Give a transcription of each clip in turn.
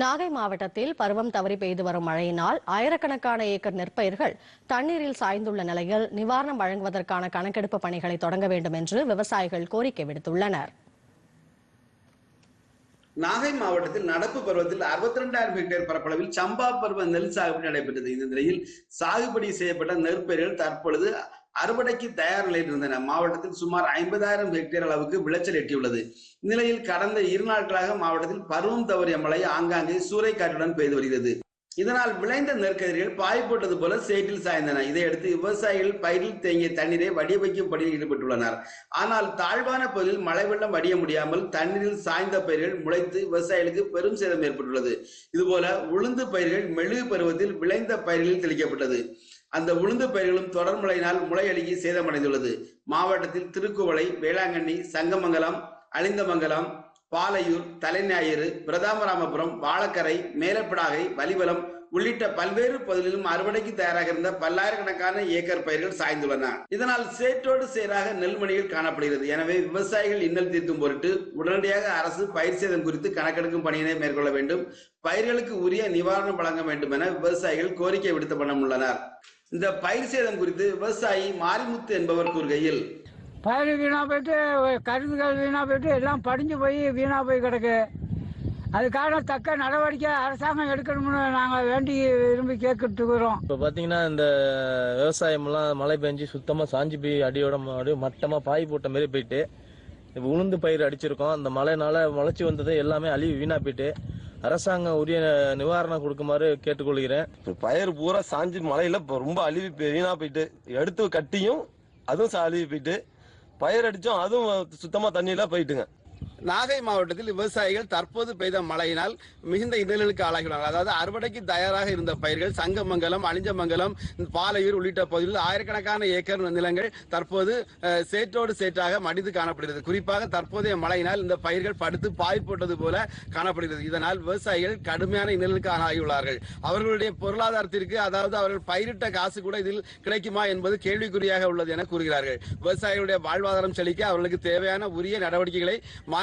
நாகை மாவட்டத்தில் பருவம் தவறி பெய்து வரும் மழையினால் ஆயிரக்கணக்கான ஏக்கர் நெற்பயிர்கள் தண்ணீரில் சாய்ந்துள்ள நிலையில் நிவாரணம் வழங்குவதற்கான கணக்கெடுப்பு பணிகளை தொடங்க வேண்டும் என்று விவசாயிகள் கோரிக்கை விடுத்துள்ளனர். நாகை மாவட்டத்தில் நடப்பு பருவத்தில் அறுபத்தி ரெண்டாயிரம் ஹெக்டேர் பரப்பளவில் சம்பா பருவ நெல் சாகுபடி நடைபெற்றது. இந்த நிலையில் சாகுபடி செய்யப்பட்ட நெற்பயிர்கள் தற்பொழுது அறுவடைக்கு தயார் நிலையில் இருந்தன. மாவட்டத்தில் சுமார் ஐம்பதாயிரம் ஹெக்டேர் அளவுக்கு விளைச்சல் எட்டியுள்ளது. இந்நிலையில் கடந்த இரு நாட்களாக மாவட்டத்தில் பருவம் தவறிய மழை ஆங்காங்கே சூறைக்காற்றுடன் பெய்து வருகிறது. இதனால் விளைந்த நெற்கதிர்கள் பாய் போட்டது போல சேற்றில் சாய்ந்தன. இதையடுத்து விவசாயிகள் பயிரில் தேங்கிய தண்ணீரை வடிய வைக்கும் பணியில் ஈடுபட்டுள்ளனர். ஆனால் தாழ்வான பகுதியில் மழை வெள்ளம் வடிய முடியாமல் தண்ணீரில் சாய்ந்த பயிர்கள் முளைத்து விவசாயிகளுக்கு பெரும் சேதம் ஏற்பட்டுள்ளது. இதுபோல உளுந்து பயிர்கள் மெழுகு பருவத்தில் விளைந்த பயிர்களில் தெளிக்கப்பட்டது. அந்த உளுந்து பயிர்களும் தொடர் மழையினால் முளையழுகி சேதமடைந்துள்ளது. மாவட்டத்தில் திருக்குவளை வேளாங்கண்ணி சங்கமங்கலம் அலிந்தமங்கலம் பாலையூர் தலைஞாயிறு பிரதாமராமபுரம் வாழக்கரை மேலப்படாகை வலிவலம் உள்ளிட்ட பல்வேறு பகுதிகளிலும் அறுவடைக்கு தயாராக இருந்த பல்லாயிரக்கணக்கான ஏக்கர் பயிர்கள் சாய்ந்துள்ளன. இதனால் சேற்றோடு சேராக நெல்மணிகள் காணப்படுகிறது. எனவே விவசாயிகள் இன்னல் தீர்க்கும் பொருட்டு உடனடியாக அரசு பயிர் சேதம் குறித்து கணக்கெடுக்கும் பணியினை மேற்கொள்ள வேண்டும். பயிர்களுக்கு உரிய நிவாரணம் வழங்க வேண்டும் என விவசாயிகள் கோரிக்கை விடுத்த பணம் உள்ளனர். இந்த பயிர் சேதம் குறித்து விவசாயி மாரிமுத்து என்பவர் கூறுகையில் பயிர் வீணாக போயிட்டு கருந்துகள் வீணாக போயிட்டு எல்லாம் படிஞ்சு போய் வீணாக போய் கிடக்கு. அதுக்கான தக்க நடவடிக்கை அரசாங்கம் எடுக்கணும்னு நாங்கள் வேண்டி விரும்பி கேட்டுக்கிறோம். இப்போ பார்த்தீங்கன்னா இந்த விவசாயமெல்லாம் மழை பெஞ்சு சுத்தமாக சாஞ்சி போய் அடியோட அப்படியே மட்டமாக பாய் போட்ட மாதிரி போயிட்டு இப்போ உளுந்து பயிர் அடிச்சிருக்கோம். அந்த மழைனால முளைச்சி வந்தது எல்லாமே அழிவு வீணா போயிட்டு அரசாங்கம் உரிய நிவாரணம் கொடுக்குமாறு கேட்டுக்கொள்கிறேன். பயிர் பூரா சாஞ்சு மழையில ரொம்ப அழுவி வீணா போயிட்டு எடுத்து கட்டியும் அதுவும் சா- அழுவி போயிட்டு பயிர் அடிச்சோம் அதுவும் சுத்தமா தண்ணியில போயிட்டுங்க. நாகை மாவட்டத்தில் விவசாயிகள் தற்போது பெய்த மழையினால் மிகுந்த இன்னல்களுக்கு ஆளாகியுள்ளனர் அதாவது அறுவடைக்கு தயாராக இருந்த பயிர்கள் சங்கமங்கலம் அழிஞ்சமங்கலம் பாலையூர் உள்ளிட்ட பகுதிகளில் ஆயிரக்கணக்கான ஏக்கர் நிலங்கள் தற்போது சேற்றோடு சேற்றாக மடிந்து காணப்படுகிறது. குறிப்பாக தற்போதைய மழையினால் இந்த பயிர்கள் படுத்து பாய் போட்டது போல காணப்படுகிறது. இதனால் விவசாயிகள் கடுமையான இன்னலுக்கு ஆளாகியுள்ளார்கள். அவர்களுடைய பொருளாதாரத்திற்கு அதாவது அவர்கள் பயிரிட்ட காசு கூட இதில் கிடைக்குமா என்பது கேள்விக்குறியாக உள்ளது என கூறுகிறார்கள். விவசாயிகளுடைய வாழ்வாதாரம் செழிக்க அவர்களுக்கு தேவையான உரிய நடவடிக்கைகளை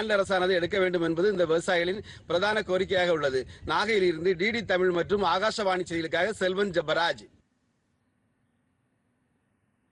மாநில அரசானது எடுக்க வேண்டும் என்பது இந்த விவசாயிகளின் பிரதான கோரிக்கையாக உள்ளது. நாகையில் இருந்து டிடி தமிழ் மற்றும் ஆகாஷவாணி செய்திகளுக்காக செல்வன் ஜபராஜ்